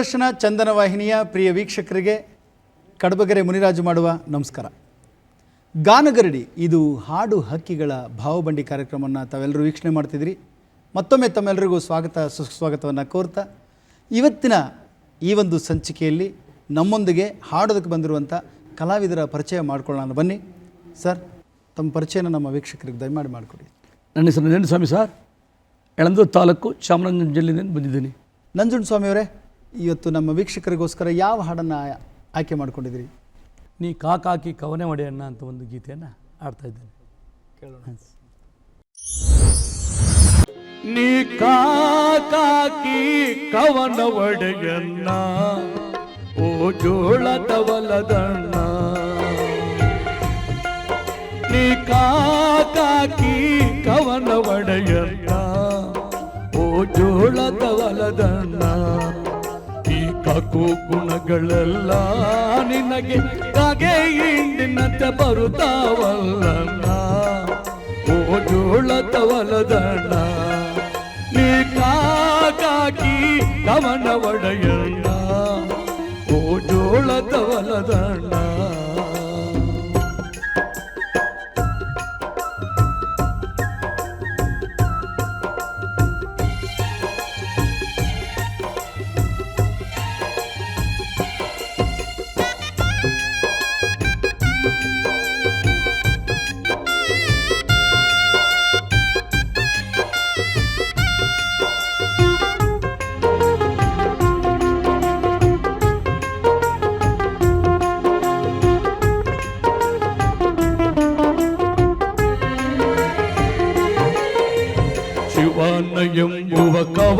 ದೂರದರ್ಶನ ಚಂದನ ವಾಹಿನಿಯ ಪ್ರಿಯ ವೀಕ್ಷಕರಿಗೆ ಕಡಬಗೆರೆ ಮುನಿರಾಜು ಮಾಡುವ ನಮಸ್ಕಾರ. ಗಾನಗರಡಿ ಇದು ಹಾಡು ಹಕ್ಕಿಗಳ ಭಾವಬಂಡಿ ಕಾರ್ಯಕ್ರಮವನ್ನು ತಾವೆಲ್ಲರೂ ವೀಕ್ಷಣೆ ಮಾಡ್ತಿದ್ರಿ ಮತ್ತೊಮ್ಮೆ ತಮ್ಮೆಲ್ಲರಿಗೂ ಸ್ವಾಗತ ಸುಸ್ವಾಗತವನ್ನು ಕೋರ್ತಾ ಇವತ್ತಿನ ಈ ಒಂದು ಸಂಚಿಕೆಯಲ್ಲಿ ನಮ್ಮೊಂದಿಗೆ ಹಾಡೋದಕ್ಕೆ ಬಂದಿರುವಂಥ ಕಲಾವಿದರ ಪರಿಚಯ ಮಾಡ್ಕೊಳ್ಳೋಣ ಬನ್ನಿ. ಸರ್ ತಮ್ಮ ಪರಿಚಯನ ನಮ್ಮ ವೀಕ್ಷಕರಿಗೆ ದಯಮಾಡಿ ಮಾಡಿಕೊಡಿ. ನನ್ನ ಹೆಸರು ಸ್ವಾಮಿ ಸರ್. ಎಳಂದೂರು ತಾಲೂಕು ಚಾಮರಾಜನಗರ ಜಿಲ್ಲೆಯಿಂದ ಬಂದಿದ್ದೀನಿ. ನಂಜುಂಡ ಸ್ವಾಮಿಯವರೇ ಇವತ್ತು ನಮ್ಮ ವೀಕ್ಷಕರಿಗೋಸ್ಕರ ಯಾವ ಹಾಡನ್ನು ಆಯ್ಕೆ ಮಾಡಿಕೊಂಡಿದ್ರಿ ನೀ ಕಾಕಾಕಿ ಕವನೆ ಒಡೆಯಣ್ಣ ಅಂತ ಒಂದು ಗೀತೆಯನ್ನು ಆಡ್ತಾ ಇದ್ದೇನೆ. ಕೇಳೋಣ. ನೀ ಕಾಕಾಕಿ ಕವನ ಒಡೆಯಣ್ಣ ಓ ಜೋಳದವಲದಣ್ಣ ನೀ ಕಾಕಾಕಿ ಕವನ ಒಡೆಯಣ್ಣ ಓ ಜೋಳದವಲದಣ್ಣ ಈ ಕಾಕು ಗುಣಗಳೆಲ್ಲ ನಿನಗೆ ಕಾಗೆ ಇಂದಿನಂತೆ ಬರುತ್ತಾವಲ್ಲ ಓ ಜೋಳದವಲದಣ್ಣ ನೀ ಕಾಕಾಕಿ ಒಡೆಯಣ್ಣ. ಓ ಜೋಳದವಲದಣ್ಣ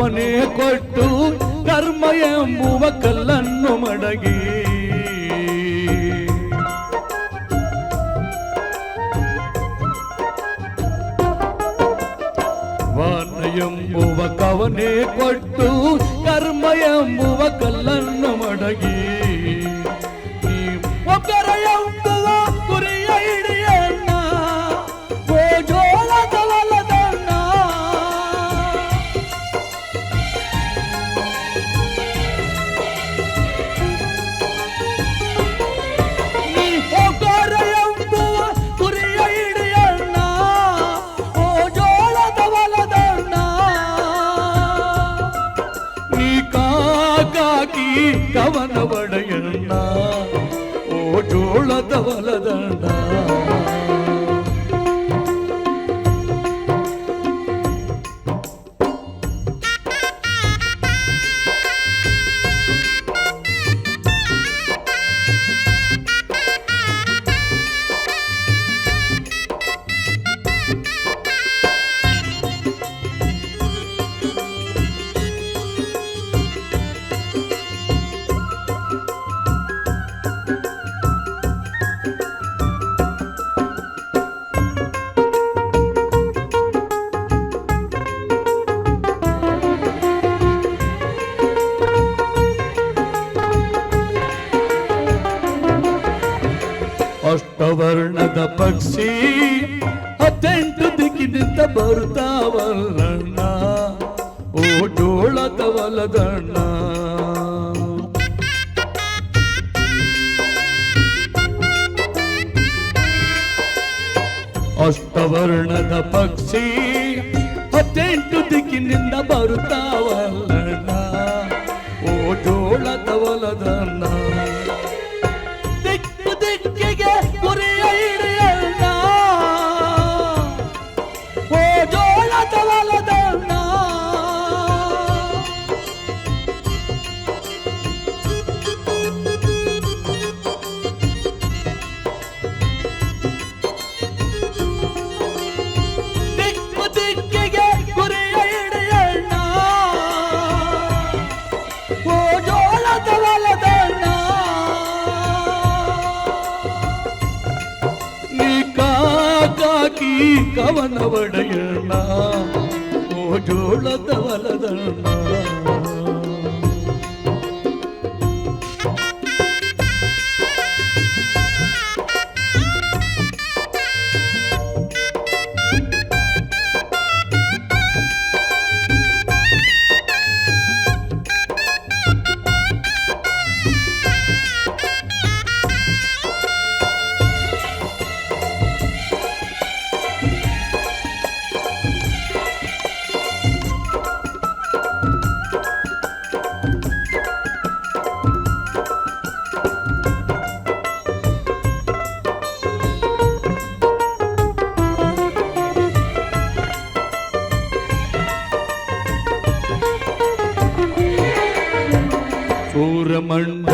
ಎಂಬುವ ಕವನೆ ಕೊಟ್ಟು ಕರ್ಮ ಎಂಬುವ ಕಲ್ಲನ್ನು ಮಡಗಿ ವಾನ ಎಂಬುವ ಕವನೆ ಕೊಟ್ಟು ಕರ್ಮ ಎಂಬುವ ಕಲ್ಲನ್ನು ಮಡಗಿ por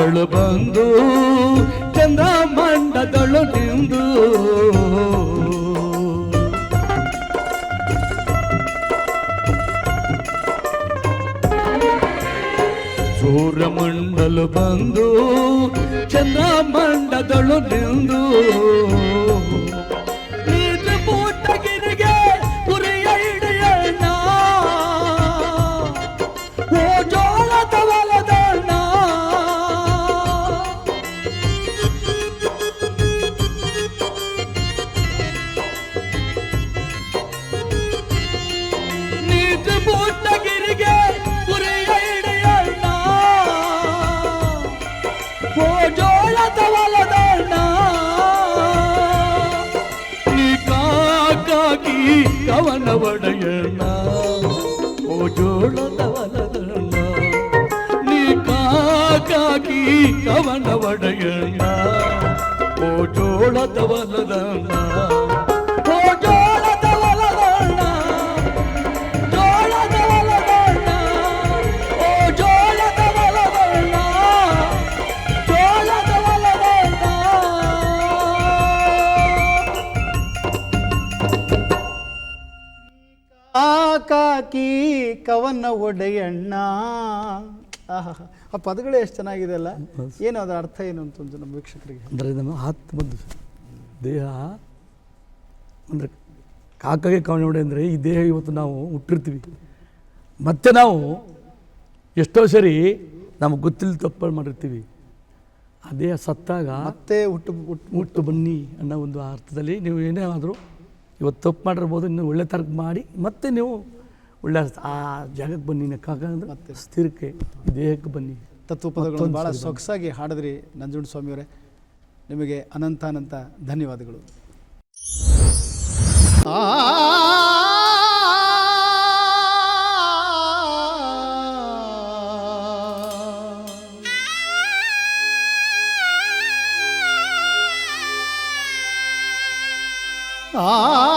ಸೂರಮಂಡಳ ಬಂದು ಚಂದ್ರಮಂಡದಳು ನಿಂದು ಸೂರಮಂಡಲ ಬಂದು ಚಂದ್ರಮಂಡದಳು ನಿಂದು ಜೋಳದ ನೀ ಕಾಕಾಕಿ ಕವನ ಒಡೆಯಣ್ಣ. ಓ ಜೋಳದ ಹೊಲದಣ್ಣ ನೀ ಕಾಕಾಕಿ ಕವನ ಒಡೆಯಣ್ಣ. ಓ ಜೋಳದ ಕವನ ಒಡೆಯಣ್ಣ. ಆಹಾ ಆ ಪದಗಳು ಎಷ್ಟು ಚೆನ್ನಾಗಿದೆ ಅಲ್ಲ? ಏನು ಅದರ ಅರ್ಥ ಏನು ಅಂತ ಒಂದು ನಮ್ಮ ವೀಕ್ಷಕರಿಗೆ ಅಂದರೆ ನಮ್ಮ ಆತ್ಮ ಬಂದು ದೇಹ ಅಂದರೆ ಕಾಕಗೆ ಕವನ ಹೊಡೆ ಅಂದರೆ ಈ ದೇಹ ಇವತ್ತು ನಾವು ಹುಟ್ಟಿರ್ತೀವಿ. ಮತ್ತೆ ನಾವು ಎಷ್ಟೋ ಸರಿ ನಮಗೆ ಗೊತ್ತಿಲ್ಲ ತಪ್ಪು ಮಾಡಿರ್ತೀವಿ. ಆ ದೇಹ ಸತ್ತಾಗ ಮತ್ತೆ ಹುಟ್ಟು ಹುಟ್ಟು ಹುಟ್ಟು ಬನ್ನಿ ಅನ್ನೋ ಒಂದು ಅರ್ಥದಲ್ಲಿ ನೀವು ಏನೇ ಆದರೂ ಇವತ್ತು ತಪ್ಪು ಮಾಡಿರ್ಬೋದು ಇನ್ನು ಒಳ್ಳೆ ತರ್ಕ ಮಾಡಿ ಮತ್ತೆ ನೀವು ಒಳ್ಳೆ ಆ ಜಾಗಕ್ಕೆ ಬನ್ನಿ ಮತ್ತೆ? ಸ್ಥಿರಕ್ಕೆ ದೇಹಕ್ಕೆ ಬನ್ನಿ. ತತ್ವ ಪದಗಳನ್ನು ಭಾಳ ಸೊಗಸಾಗಿ ಹಾಡಿದ್ರಿ ನಂಜುಂಡ ಸ್ವಾಮಿಯವರೇ. ನಿಮಗೆ ಅನಂತ ಅನಂತ ಧನ್ಯವಾದಗಳು ನೀ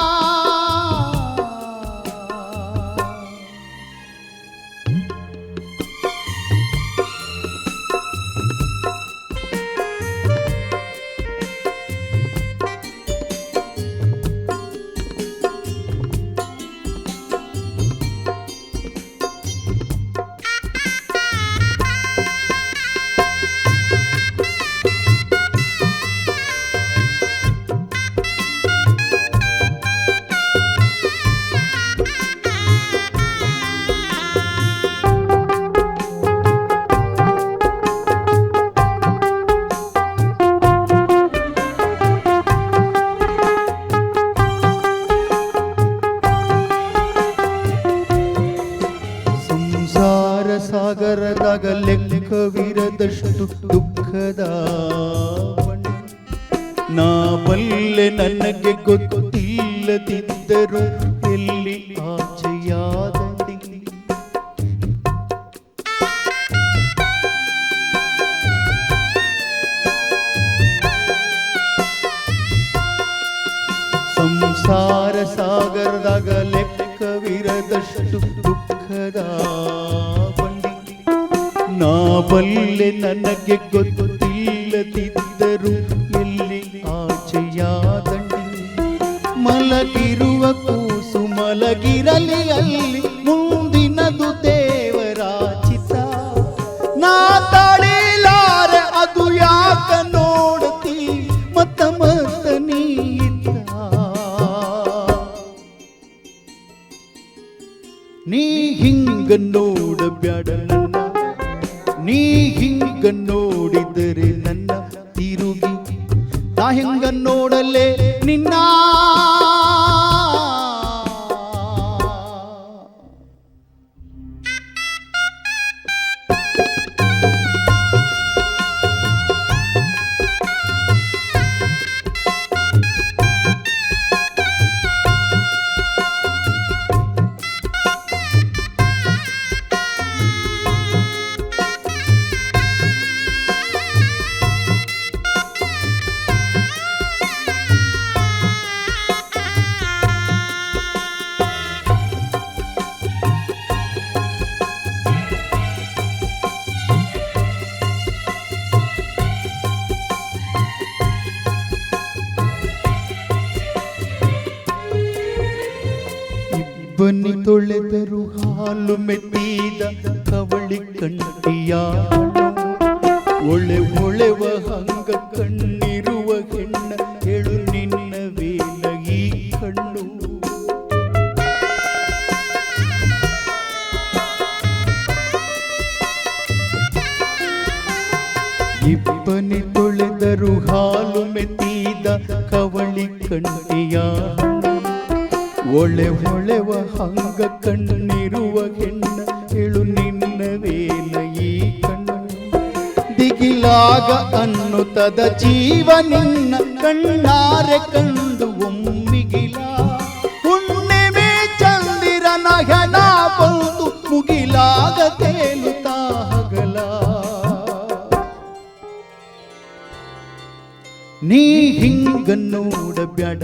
ಸಾಗರದಾಗ ಲೆಕ್ಕವಿರದಷ್ಟು ದುಃಖದ ಬಂಡಿ. ನಾ ಬಲ್ಲೆ ನನಗೆ ಗೊತ್ತಿಲ್ಲದಿದ್ದರು ಹಿಂಗ ನೋಡಬ್ಯಾಡ ನನ್ನ ನೀ ಹಿಂಗ ನೋಡಿದರೆ ನನ್ನ ತಿರುಗಿ ನಾ ಹಿಂಗ ನೋಡಲೆ ಇಬ್ಬನಿ ತೊಳೆದರು ಹಾಲು ಮೆತ್ತಿದ ಕವಳಿ ಕಣ್ಣಿಯ ಒಳೆ ಒಳೆವ ಹಂಗ ಕಣ್ಣಿರುವ ಹೆಣ್ಣ ಹೇಳು ನಿನ್ನ ವೇಲ ಈ ಕಣ್ಣು. ಇಬ್ಬನಿ ತೊಳೆದರು ಹಾಲು ಮೆತ್ತಿದ ಕವಳಿ ಕಂಟಿಯ ಒಳೆ ಹೊಳೆವ ಹಂಗ ಕಣ್ಣಿರುವ ಹೆಣ್ಣ, ಹೇಳು ನಿನ್ನ ವೇಲ ಈ ಕಣ್ಣು. ದಿಗಿಲಾಗ ಅನ್ನುತ್ತದ ಜೀವ ನಿನ್ನ, ಕಣ್ಣಾರೆ ಕಂಡು ಒಮ್ಮಿಗಿಲ. ಹುಣ್ಣಿಮೆ ಚಂದಿರನ ಹೆಣ ಬಂದು ಮುಗಿಲಾಗ ತೇಲುತ್ತಾ ಹಗಲ. ನೀ ಹಿಂಗ ನೋಡಬ್ಯಾಡ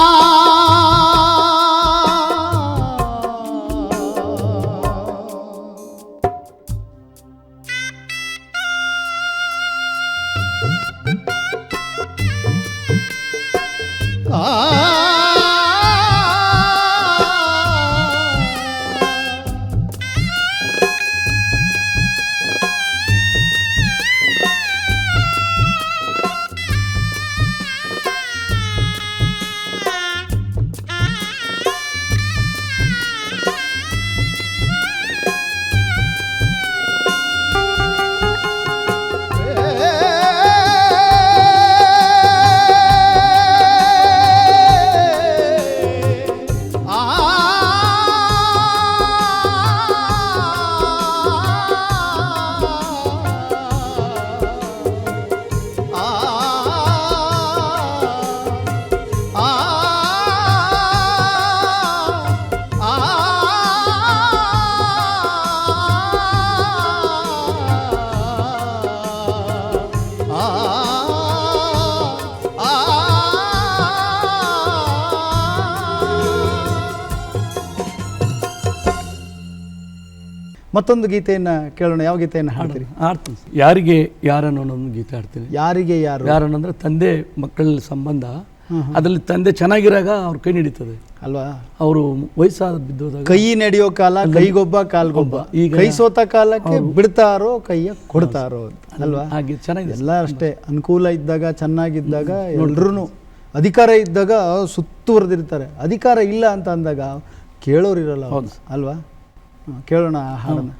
ಮತ್ತೊಂದು ಗೀತೆಯನ್ನ ಕೇಳೋಣ. ಯಾವ ಗೀತೆಯನ್ನ ಹಾಡ್ತೀರಿ? ಹಾಡ್ತೀನಿ ಯಾರಿಗೆ ಯಾರನ್ನು ಒಂದು ಗೀತೆ ಹಾಡ್ತೀನಿ. ಯಾರಿಗೆ ಯಾರು? ಯಾರನ್ನು ಅಂದ್ರೆ ತಂದೆ ಮಕ್ಕಳ ಸಂಬಂಧ. ಅದರಲ್ಲಿ ತಂದೆ ಚೆನ್ನಾಗಿರಾಗ ಅವ್ರ ಕೈ ನಡೀತದೆ. ಅಲ್ವಾ? ಅವರು ವಯಸ್ಸಾದ ಬಿದ್ದೋದಾಗ ಕೈ ನಡೆಯೋ ಕಾಲ ಕೈಗೊಬ್ಬ ಕಾಲ್ಗೊಬ್ಬ. ಈ ಕೈ ಸೋತ ಕಾಲಕ್ಕೆ ಬಿಡ್ತಾರೋ ಕೈಯ ಕೊಡ್ತಾರೋ ಅಲ್ವಾ? ಹಾಗೆ ಚೆನ್ನಾಗಿದೆ. ಎಲ್ಲ ಅಷ್ಟೇ. ಅನುಕೂಲ ಇದ್ದಾಗ ಚೆನ್ನಾಗಿದ್ದಾಗ ಎಲ್ರೂ ಅಧಿಕಾರ ಇದ್ದಾಗ ಸುತ್ತುವರೆದಿರ್ತಾರೆ. ಅಧಿಕಾರ ಇಲ್ಲ ಅಂತ ಅಂದಾಗ ಕೇಳೋರು ಇರಲ್ಲ ಅಲ್ವಾ? ಕೇಳೋಣ ಆ ಹಾಡನ್ನ.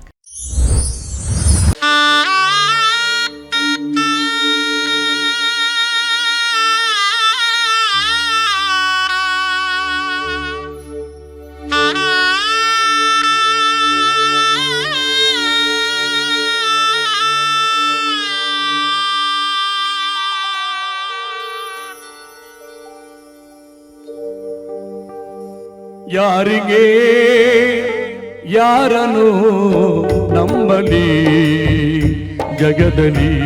ಯಾರಿಗೆ ಯಾರನು ನಂಬಲಿ? ಜಗದಲ್ಲಿ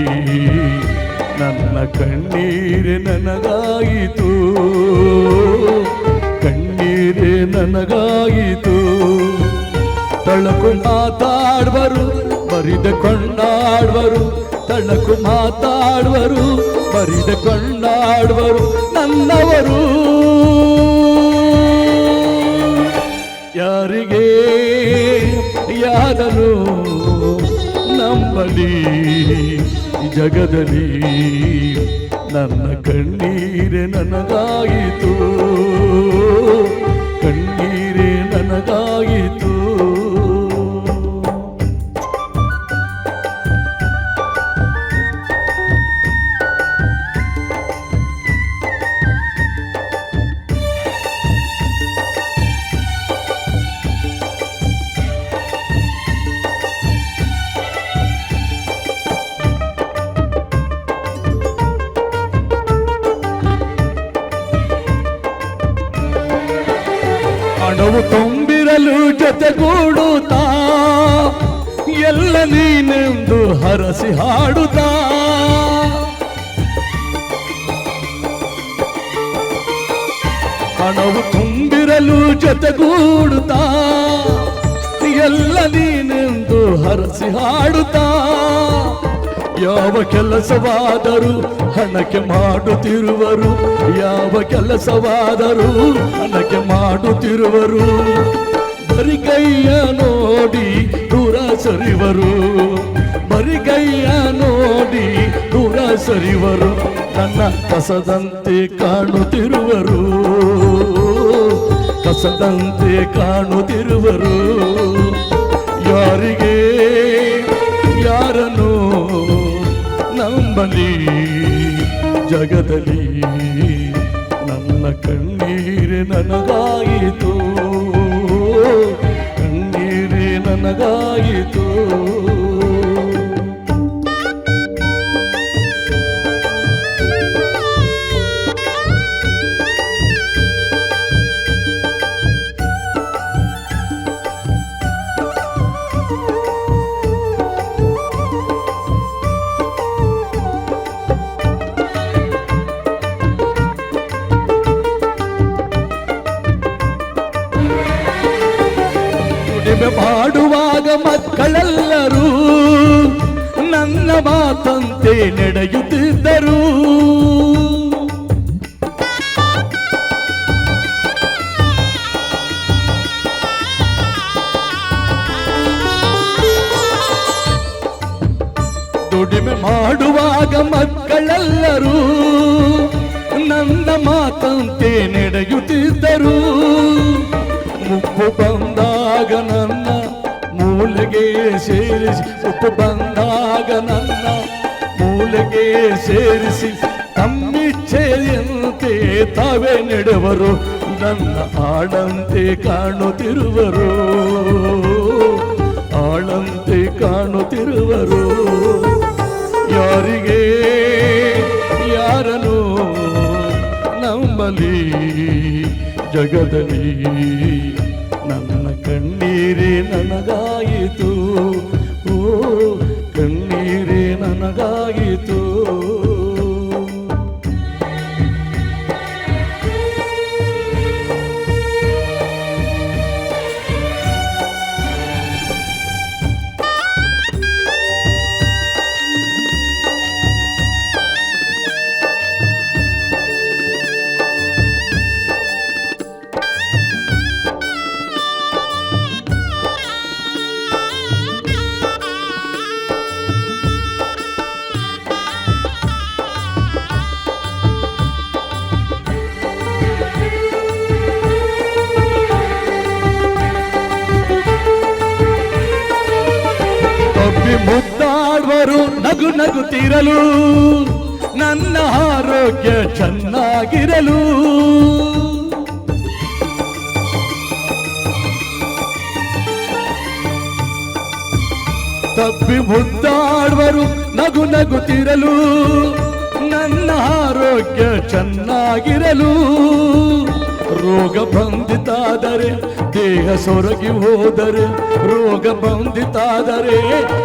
ನನ್ನ ಕಣ್ಣೀರೆ ನನಗಾಯಿತು. ಕಣ್ಣೀರೆ ನನಗಾಯಿತು. ತಳಕು ಮಾತಾಡುವರು, ಬರಿದ ಕೊಂಡಾಡುವರು ತಳಕು ಮಾತಾಡುವರು, ಬರಿದ ಕೊಂಡಾಡುವರು ನನ್ನವರು. ಯಾರನು ನಂಬಲಿ ಜಗದಲ್ಲಿ ನನ್ನ ಕಣ್ಣೀರೆ ನನಗಾಯಿತು. ಹಣವು ತುಂಬಿರಲು ಜೊತೆಗೂಡುತ್ತಾ ಎಲ್ಲ ನೀನೆಂದು ಹರಸಿ ಹಾಡುತ್ತಾ, ಯಾವ ಕೆಲಸವಾದರೂ ಹಣಕ್ಕೆ ಮಾಡುತ್ತಿರುವರು, ಯಾವ ಕೆಲಸವಾದರೂ ಹಣಕ್ಕೆ ಮಾಡುತ್ತಿರುವರು. ಬರಿಗೈಯ ನೋಡಿ ದೂರ ಸರಿವರು ಬರಿಗೈಯ ನೋಡಿ ದೂರ ಸರಿವರು ನನ್ನ ಕಸದಂತೆ ಕಾಣುತ್ತಿರುವರು. ಕಸದಂತೆ ಕಾಣುತ್ತಿರುವರು. ಯಾರಿಗೆ, ಯಾರನ್ನು ನಂಬಲಿ ಜಗದಲ್ಲಿ? ನನ್ನ ಕಣ್ಣೀರೆ ನನಗಾಯಿತು. ಕಣ್ಣೀರೆ ನನಗಾಯಿತು. ಮಾತಂತೆ ನಡೆಯುತ್ತಿದ್ದರು. ಮೂಲೆಗೆ ಸೇರಿಸಿ ಮುಪ್ಪು ಬಂದಾಗ ನನ್ನ ಮೂಲೆಗೆ ಸೇರಿಸಿ ತಮ್ಮಿಚ್ಛೆಯಂತೆ ತಾವೇ ನೆಡುವರು ನನ್ನ ಆಡಂತೆ ಕಾಣುತ್ತಿರುವರು ಆಳಂತೆ ಕಾಣುತ್ತಿರುವರು ಯಾರಿಗೆ ಯಾರನು ನಂಬಲಿ ಜಗದಲ್ಲಿ ನನ್ನ ಕಣ್ಣೀರೇ ನನಗಾಯಿತು. ಓ ಕಣ್ಣೀರೇ ನನಗಾಯಿತು. ನಗು ನಗುತ್ತಿರಲು ನನ್ನ ಆರೋಗ್ಯ ಚೆನ್ನಾಗಿರಲು. ತಪ್ಪಿ ಮುದ್ದಾಡುವರು ನಗು ನಗುತ್ತಿರಲು ನನ್ನ ಆರೋಗ್ಯ ಚೆನ್ನಾಗಿರಲು. ರೋಗ ಬಂದಿತಾದರೆ ದೇಹ ಸೊರಗಿ ಹೋದರೆ, ರೋಗ ಬಂದಿತಾದರೆ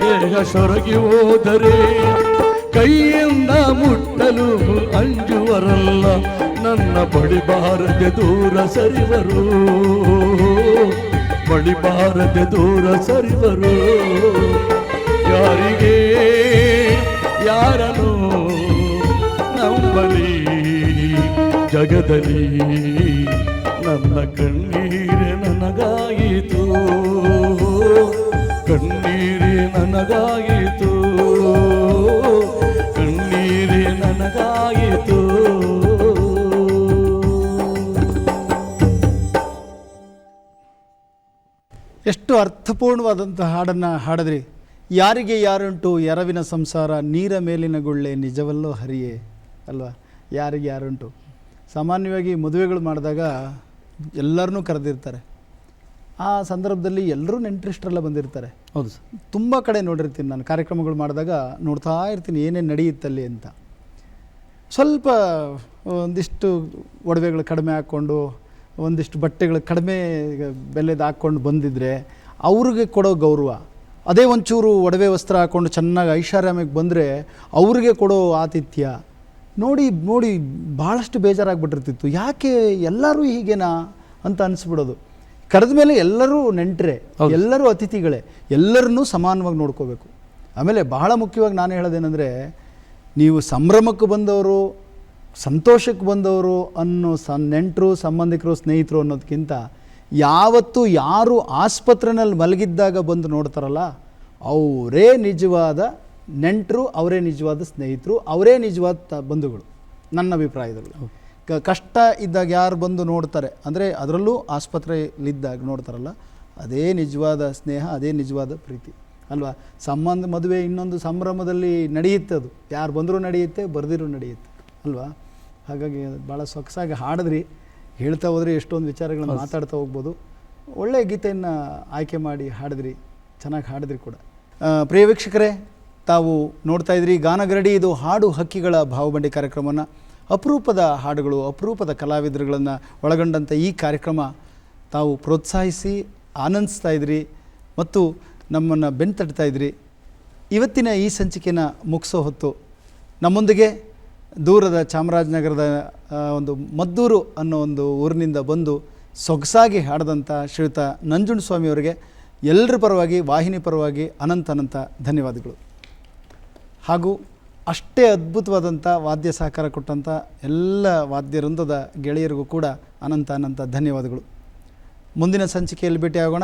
ದೇಹ ಸೊರಗಿ ಹೋದರೆ. ಕೈಯಿಂದ ಮುಟ್ಟಲು ಅಂಜುವರಲ್ಲ, ನನ್ನ ಬಳಿ ಬಾರದೆ ದೂರ ಸರಿವರು. ಬಳಿ ಬಾರದೆ ದೂರ ಸರಿವರು. ಯಾರಿಗೆ ಯಾರನು ನಂಬಲಿ? ಜಗದಲ್ಲಿ ನನ್ನ ಕಣ್ಣೀರೆ ನನಗಾಯಿತು. ಕಣ್ಣೀರೆ ನನಗಾಯಿತು. ಕಣ್ಣೀರೆ ನನಗಾಯಿತು. ಎಷ್ಟು ಅರ್ಥಪೂರ್ಣವಾದಂಥ ಹಾಡನ್ನು ಹಾಡಿದ್ರಿ. ಯಾರಿಗೆ ಯಾರುಂಟು ಎರವಿನ ಸಂಸಾರ, ನೀರ ಮೇಲಿನ ಗುಳ್ಳೆ ನಿಜವಲ್ಲೋ ಹರಿಯೇ ಅಲ್ವಾ? ಯಾರಿಗೆ ಯಾರುಂಟು? ಸಾಮಾನ್ಯವಾಗಿ ಮದುವೆಗಳು ಮಾಡಿದಾಗ ಎಲ್ಲರನ್ನೂ ಕರೆದಿರ್ತಾರೆ. ಆ ಸಂದರ್ಭದಲ್ಲಿ ಎಲ್ಲರೂ ನೆಂಟರಿಷ್ಟರೆಲ್ಲ ಬಂದಿರ್ತಾರೆ. ಹೌದು ಸರ್. ತುಂಬ ಕಡೆ ನೋಡಿರ್ತೀನಿ ನಾನು ಕಾರ್ಯಕ್ರಮಗಳು ಮಾಡಿದಾಗ ನೋಡ್ತಾ ಇರ್ತೀನಿ ಏನೇನು ನಡೆಯುತ್ತಲ್ಲಿ ಅಂತ. ಸ್ವಲ್ಪ ಒಂದಿಷ್ಟು ಒಡವೆಗಳು ಕಡಿಮೆ ಹಾಕ್ಕೊಂಡು ಒಂದಿಷ್ಟು ಬಟ್ಟೆಗಳು ಕಡಿಮೆ ಬೆಲೆದು ಹಾಕ್ಕೊಂಡು ಬಂದಿದ್ದರೆ ಅವ್ರಿಗೆ ಕೊಡೋ ಗೌರವ. ಅದೇ ಒಂಚೂರು ಒಡವೆ ವಸ್ತ್ರ ಹಾಕ್ಕೊಂಡು ಚೆನ್ನಾಗಿ ಐಷಾರಾಮಿಗೆ ಬಂದರೆ ಅವ್ರಿಗೆ ಕೊಡೋ ಆತಿಥ್ಯ. ನೋಡಿ ನೋಡಿ ಭಾಳಷ್ಟು ಬೇಜಾರಾಗ್ಬಿಟ್ಟಿರ್ತಿತ್ತು. ಯಾಕೆ ಎಲ್ಲರೂ ಹೀಗೇನಾ ಅಂತ ಅನಿಸ್ಬಿಡೋದು. ಕರೆದ ಮೇಲೆ ಎಲ್ಲರೂ ನೆಂಟರೆ ಎಲ್ಲರೂ ಅತಿಥಿಗಳೇ ಎಲ್ಲರನ್ನೂ ಸಮಾನವಾಗಿ ನೋಡ್ಕೋಬೇಕು. ಆಮೇಲೆ ಬಹಳ ಮುಖ್ಯವಾಗಿ ನಾನು ಹೇಳೋದೇನೆಂದರೆ ನೀವು ಸಂಭ್ರಮಕ್ಕೆ ಬಂದವರು ಸಂತೋಷಕ್ಕೆ ಬಂದವರು ಅನ್ನೋ ಸ ನೆಂಟರು ಸಂಬಂಧಿಕರು ಸ್ನೇಹಿತರು ಅನ್ನೋದಕ್ಕಿಂತ ಯಾವತ್ತು ಯಾರು ಆಸ್ಪತ್ರೆನಲ್ಲಿ ಮಲಗಿದ್ದಾಗ ಬಂದು ನೋಡ್ತಾರಲ್ಲ ಅವರೇ ನಿಜವಾದ ನೆಂಟರು ಅವರೇ ನಿಜವಾದ ಸ್ನೇಹಿತರು ಅವರೇ ನಿಜವಾದ ಬಂಧುಗಳು ನನ್ನ ಅಭಿಪ್ರಾಯದಲ್ಲಿ. ಕಷ್ಟ ಇದ್ದಾಗ ಯಾರು ಬಂದು ನೋಡ್ತಾರೆ ಅಂದರೆ ಅದರಲ್ಲೂ ಆಸ್ಪತ್ರೆಯಲ್ಲಿದ್ದಾಗ ನೋಡ್ತಾರಲ್ಲ ಅದೇ ನಿಜವಾದ ಸ್ನೇಹ ಅದೇ ನಿಜವಾದ ಪ್ರೀತಿ ಅಲ್ವಾ? ಸಂಬಂಧ ಮದುವೆ ಇನ್ನೊಂದು ಸಂಭ್ರಮದಲ್ಲಿ ನಡೆಯುತ್ತೆ ಅದು. ಯಾರು ಬಂದರೂ ನಡೆಯುತ್ತೆ ಬರೆದಿರೂ ನಡೆಯುತ್ತೆ ಅಲ್ವಾ? ಹಾಗಾಗಿ ಭಾಳ ಸೊಗಸಾಗಿ ಹಾಡಿದ್ರಿ ಹೇಳ್ತಾ ಹೋದರೆ ಎಷ್ಟೊಂದು ವಿಚಾರಗಳನ್ನು ಮಾತಾಡ್ತಾ ಹೋಗ್ಬೋದು. ಒಳ್ಳೆಯ ಗೀತೆಯನ್ನು ಆಯ್ಕೆ ಮಾಡಿ ಹಾಡಿದ್ರಿ ಚೆನ್ನಾಗಿ ಹಾಡಿದ್ರಿ ಕೂಡ. ಪ್ರಿಯ ವೀಕ್ಷಕರೇ ತಾವು ನೋಡ್ತಾ ಇದ್ರಿ, ಗಾನಗರಡಿ ಇದು ಹಾಡು ಹಕ್ಕಿಗಳ ಭಾವಬಂಡಿ ಕಾರ್ಯಕ್ರಮವನ್ನು. ಅಪರೂಪದ ಹಾಡುಗಳು, ಅಪರೂಪದ ಕಲಾವಿದರುಗಳನ್ನು ಒಳಗೊಂಡಂಥ ಈ ಕಾರ್ಯಕ್ರಮ ತಾವು ಪ್ರೋತ್ಸಾಹಿಸಿ ಆನಂದಿಸ್ತಾ ಇದ್ರಿ ಮತ್ತು ನಮ್ಮನ್ನು ಬೆನ್ತಟ್ತಾ ಇದ್ರಿ. ಇವತ್ತಿನ ಈ ಸಂಚಿಕೆನ ಮುಗಿಸೋ ಹೊತ್ತು ನಮ್ಮೊಂದಿಗೆ ದೂರದ ಚಾಮರಾಜನಗರದ ಒಂದು ಮದ್ದೂರು ಅನ್ನೋ ಒಂದು ಊರಿನಿಂದ ಬಂದು ಸೊಗಸಾಗಿ ಹಾಡಿದಂಥ ಶ್ರೀಯುತ ನಂಜುಂಡ ಸ್ವಾಮಿಯವರಿಗೆ ಎಲ್ಲರ ಪರವಾಗಿ, ವಾಹಿನಿ ಪರವಾಗಿ ಅನಂತ ಅನಂತ ಧನ್ಯವಾದಗಳು. ಹಾಗೂ ಅಷ್ಟೇ ಅದ್ಭುತವಾದಂಥ ವಾದ್ಯ ಸಹಕಾರ ಕೊಟ್ಟಂಥ ಎಲ್ಲ ವಾದ್ಯ ವೃಂದದ ಗೆಳೆಯರಿಗೂ ಕೂಡ ಅನಂತ ಅನಂತ ಧನ್ಯವಾದಗಳು. ಮುಂದಿನ ಸಂಚಿಕೆಯಲ್ಲಿ ಭೇಟಿಯಾಗೋಣ.